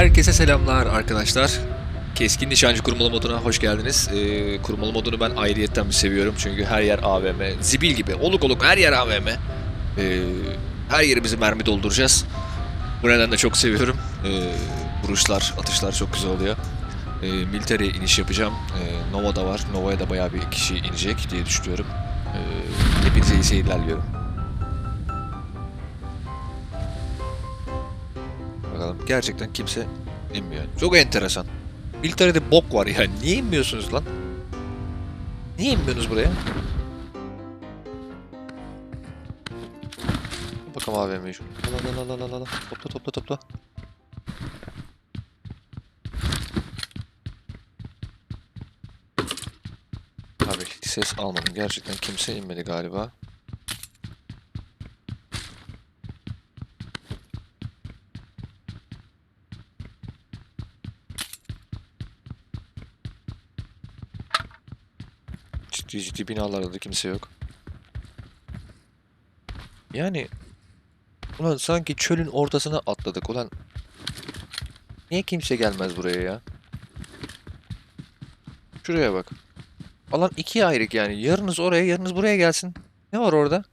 Herkese selamlar arkadaşlar. Keskin Nişancı kurmalı moduna hoş geldiniz. Ee, kurmalı modunu ben ayrıyetten bir seviyorum çünkü her yer AVM. Zibil gibi, oluk oluk her yer AVM. Ee, her yerimizi mermi dolduracağız. Bu nedenle çok seviyorum. Ee, vuruşlar, atışlar çok güzel oluyor. Ee, military iniş yapacağım. Ee, Nova da var. Nova'ya da bayağı bir kişi inecek diye düşünüyorum. Ee, hepinize iyi seyirler diliyorum. Gerçekten kimse inmiyor. Çok enteresan. Military'de bok var ya. Niye inmiyorsunuz lan? Niye inmiyorsunuz buraya? Bakalım AVM'yi şu. La la la la la. Topla topla topla. Abi ses almadım. Gerçekten kimse inmedi galiba. Ciddi binalarda da kimse yok. Yani ulan sanki çölün ortasına atladık ulan. Niye kimse gelmez buraya ya? Şuraya bak. Alan ikiye ayrık yani. Yarınız oraya, yarınız buraya gelsin. Ne var orada?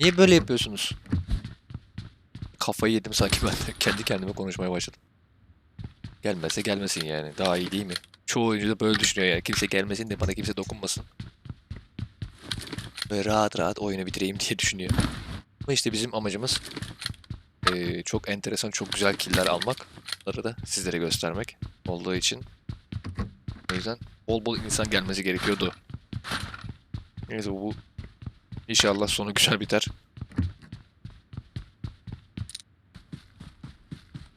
Niye böyle yapıyorsunuz? Kafayı yedim sanki ben de. Kendi kendime konuşmaya başladım. Gelmezse gelmesin yani. Daha iyi değil mi? Çoğu oyuncu da böyle düşünüyor ya. Kimse gelmesin de bana kimse dokunmasın. Böyle rahat rahat oyunu bitireyim diye düşünüyor. Ama işte bizim amacımız eee, çok enteresan, çok güzel killer almak. Bunları da sizlere göstermek olduğu için. O yüzden bol bol insan gelmesi gerekiyordu. Neyse bu inşallah sonu güzel biter.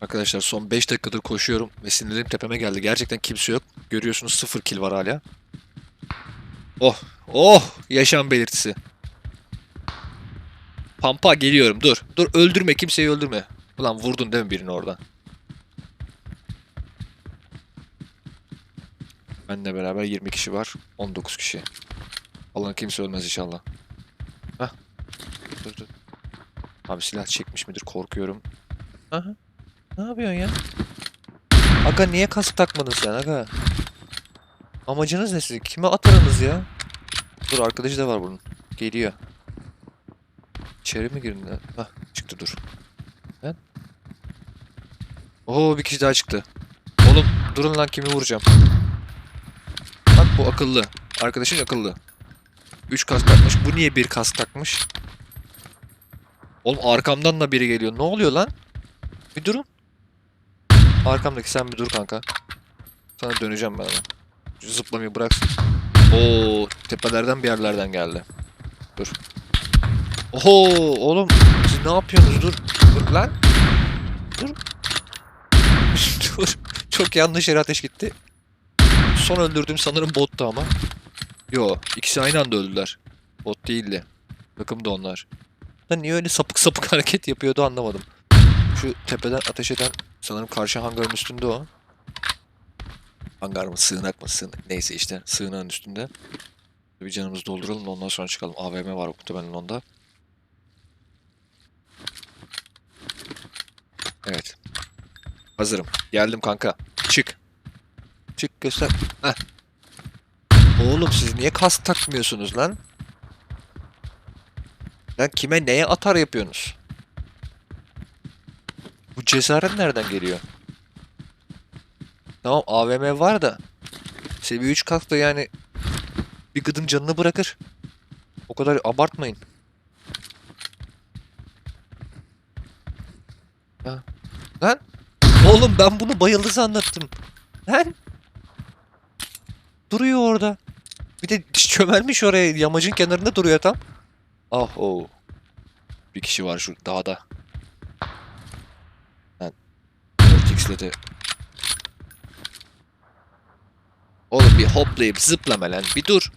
Arkadaşlar son 5 dakikadır koşuyorum ve sinirlerim tepeme geldi. Gerçekten kimse yok. Görüyorsunuz 0 kill var hala. Oh, oh yaşam belirtisi. Pampa geliyorum dur. Dur öldürme kimseyi öldürme. Ulan vurdun değil mi birini oradan? Benle beraber 20 kişi var. 19 kişi. Allah'ın kimse ölmez inşallah. Hah. Dur dur. Abi silah çekmiş midir korkuyorum. Aha. Ne yapıyorsun ya? Aga niye kask takmadın sen aga? Amacınız ne sizin? Kime atarınız ya? Dur arkadaşı da var bunun. Geliyor. İçeri mi girdin? Hah çıktı dur. Ben? Oo bir kişi daha çıktı. Oğlum durun lan kimi vuracağım. Bak bu akıllı. Arkadaşın akıllı. 3 kask takmış. Bu niye bir kask takmış? Oğlum arkamdan da biri geliyor. Ne oluyor lan? Bir durun. Arkamdaki sen bir dur kanka. Sana döneceğim ben. Şu zıplamayı bıraksın. Oo, tepelerden bir yerlerden geldi. Dur. Oho, oğlum siz ne yapıyorsunuz? Dur. Dur lan. Dur. dur. Çok yanlış yere ateş gitti. Son öldürdüğüm sanırım bottu ama. Yo, ikisi aynı anda öldüler. Bot değildi. Takım da onlar. Lan niye öyle sapık sapık hareket yapıyordu anlamadım. Şu tepeden ateş eden sanırım karşı hangarın üstünde o. Hangar mı sığınak mı sığınak neyse işte sığınağın üstünde. Bir canımızı dolduralım da ondan sonra çıkalım. AVM var muhtemelen onda. Evet. Hazırım. Geldim kanka. Çık. Çık göster. Heh. Oğlum siz niye kask takmıyorsunuz lan? Lan kime neye atar yapıyorsunuz? Cesaret nereden geliyor? Tamam AVM var da seviye 3 kask da yani bir gıdım canını bırakır. O kadar abartmayın. Ha. Lan! Oğlum ben bunu bayıldı sanmıştım. Lan! Duruyor orada. Bir de çömelmiş oraya yamacın kenarında duruyor tam. Ah o. Bir kişi var şu dağda. Ben 4x'le Oğlum bir hoplayıp zıplama lan. Bir dur.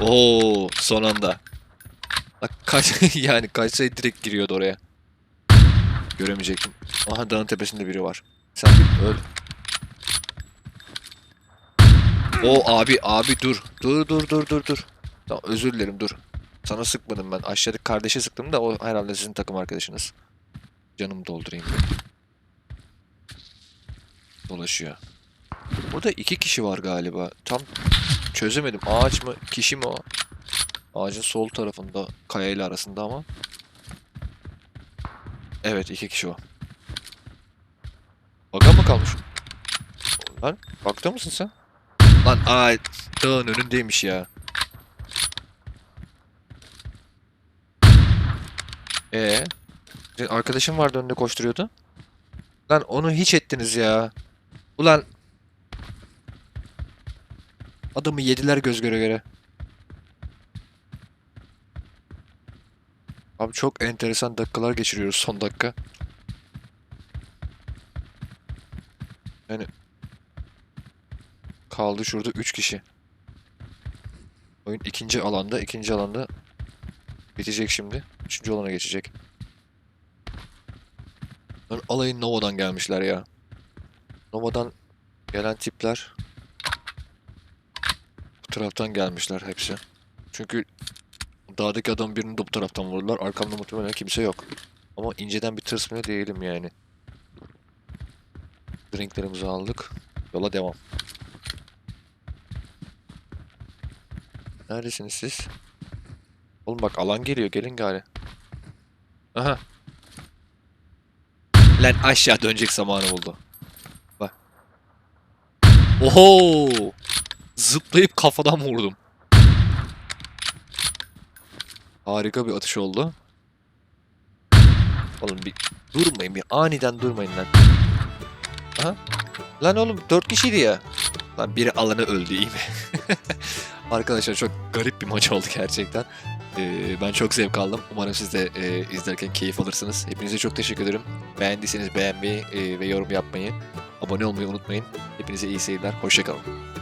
Oo, son anda. Bak kaç yani kaçsaydı direkt giriyordu oraya. Göremeyecektim. Aha dağın tepesinde biri var. Sen bir öl. O abi abi dur. Dur dur dur dur dur. Tamam özür dilerim dur. Sana sıkmadım ben. Aşağıdaki kardeşe sıktım da o herhalde sizin takım arkadaşınız. Canımı doldurayım bir. Dolaşıyor. Burada iki kişi var galiba. Tam çözemedim. Ağaç mı, kişi mi o? Ağacın sol tarafında, kayayla arasında ama. Evet, iki kişi o. Baga mı kalmış? Lan, bakta mısın sen? Lan, aa, dağın önündeymiş ya. Ee, senin arkadaşın vardı önünde koşturuyordu. Lan onu hiç ettiniz ya. Ulan adamı yediler göz göre göre. Abi çok enteresan dakikalar geçiriyoruz son dakika. Yani kaldı şurada 3 kişi. Oyun ikinci alanda, ikinci alanda bitecek şimdi. Üçüncü alana geçecek. Lan alayın Nova'dan gelmişler ya. Nova'dan gelen tipler bu taraftan gelmişler hepsi. Çünkü dağdaki adam birini de bu taraftan vurdular. Arkamda muhtemelen kimse yok. Ama inceden bir tırsmıyor değilim yani. Drinklerimizi aldık. Yola devam. Neredesiniz siz? Oğlum bak alan geliyor. Gelin gari. Aha. Lan aşağı dönecek zamanı buldu. Oho! Zıplayıp kafadan vurdum. Harika bir atış oldu. Oğlum bir durmayın bir aniden durmayın lan. Aha. Lan oğlum dört kişiydi ya. Lan biri alanı öldü iyi mi? Arkadaşlar çok garip bir maç oldu gerçekten. Ee, ben çok zevk aldım. Umarım siz de e, izlerken keyif alırsınız. Hepinize çok teşekkür ederim. Beğendiyseniz beğenmeyi e, ve yorum yapmayı, abone olmayı unutmayın. Hepinize iyi seyirler. Hoşçakalın.